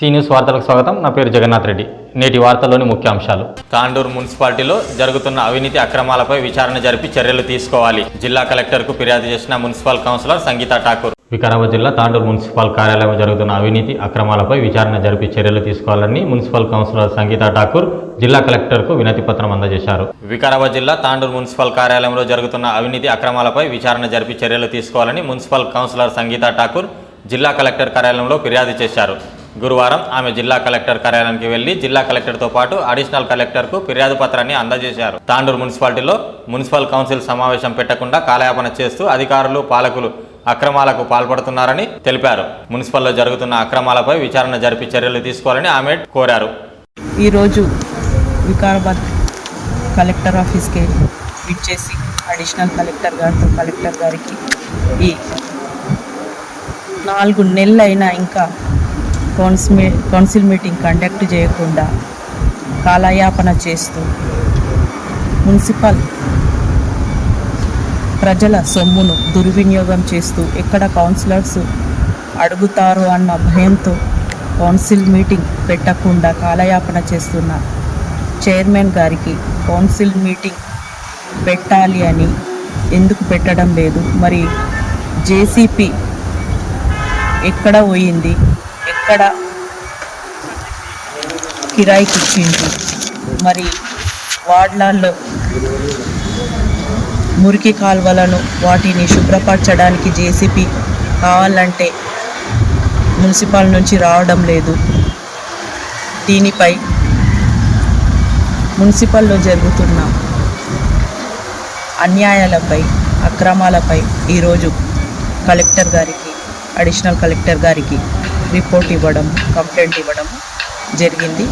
See news వార్తలకు స్వాగతం. నా పేరు జగన్నాథ్ రెడ్డి. నేటి వార్తల్లోని ముఖ్యాంశాలు. తాండూరు మున్సిపాలిటీలో జరుగుతున్న అవినీతి అక్రమాలపై విచారణ జరిపి చర్యలు తీసుకోవాలి. జిల్లా కలెక్టర్కు ఫిర్యాదు చేసిన మున్సిపల్ కౌన్సిలర్ సంగీత ఠాకూర్. వికారాబాద్ జిల్లా తాండూరు మున్సిపల్ కార్యాలయంలో జరుగుతున్న అవినీతి అక్రమాలపై విచారణ జరిపి చర్యలు తీసుకోవాలని మున్సిపల్ కౌన్సిలర్ సంగీత ఠాకూర్ జిల్లా కలెక్టర్కు వినతి పత్రం అందజేశారు. వికారాబాద్ జిల్లా తాండూరు మున్సిపల్ కార్యాలయంలో జరుగుతున్న అవినీతి అక్రమాలపై విచారణ జరిపి చర్యలు తీసుకోవాలని మున్సిపల్ కౌన్సిలర్ సంగీత ఠాకూర్ జిల్లా కలెక్టర్ కార్యాలయంలో ఫిర్యాదు చేశారు. గురువారం ఆమె జిల్లా కలెక్టర్ కార్యాలయానికి వెళ్ళి జిల్లా కలెక్టర్తో పాటు అడిషనల్ కలెక్టర్కు ఫిర్యాదు పత్రాన్ని అందజేశారు. తాండూరు మున్సిపాలిటీలో మున్సిపల్ కౌన్సిల్ సమావేశం పెట్టకుండా కాలయాపన చేస్తూ అధికారులు పాలకులు అక్రమాలకు పాల్పడుతున్నారని తెలిపారు. మున్సిపల్లో జరుగుతున్న అక్రమాలపై విచారణ జరిపి చర్యలు తీసుకోవాలని ఆమె కోరారు. ఈరోజు వికారాబాద్ కలెక్టర్ ఆఫీస్కి విచ్చేసి అడిషనల్ కలెక్టర్ గారితో కలెక్టర్ గారికి ఈ నాలుగు నెలలైనా ఇంకా కౌన్సిల్ కౌన్సిల్ మీటింగ్ కండక్ట్ చేయకుండా కాలయాపన చేస్తూ మున్సిపల్ ప్రజల సొమ్మును దుర్వినియోగం చేస్తూ ఎక్కడ కౌన్సిలర్స్ అడుగుతారు అన్న భయంతో కౌన్సిల్ మీటింగ్ పెట్టకుండా కాలయాపన చేస్తున్న చైర్మన్ గారికి కౌన్సిల్ మీటింగ్ పెట్టాలి అని ఎందుకు పెట్టడం లేదు? మరి జేసీపీ ఎక్కడ పోయింది? ఇక్కడ కిరాయికి ఇచ్చింది మరి వార్డులలో మురికి కాల్వలను వాటిని శుభ్రపరచడానికి జేసీపీ కావాలంటే మున్సిపల్ నుంచి రావడం లేదు. దీనిపై మున్సిపల్లో జరుగుతున్న అన్యాయాలపై అక్రమాలపై ఈరోజు కలెక్టర్ గారికి అడిషనల్ కలెక్టర్ గారికి రిపోర్ట్ ఇవ్వడం కంప్లైంట్ ఇవ్వడం జరిగింది.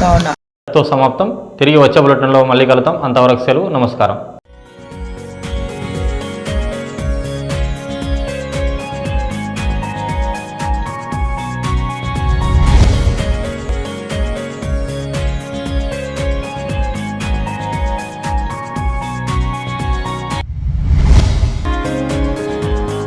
కావున సమాప్తం. తిరిగి వచ్చే బులెటిన్లో మళ్ళీ కలుద్దాం. అంతవరకు సెలవు. నమస్కారం.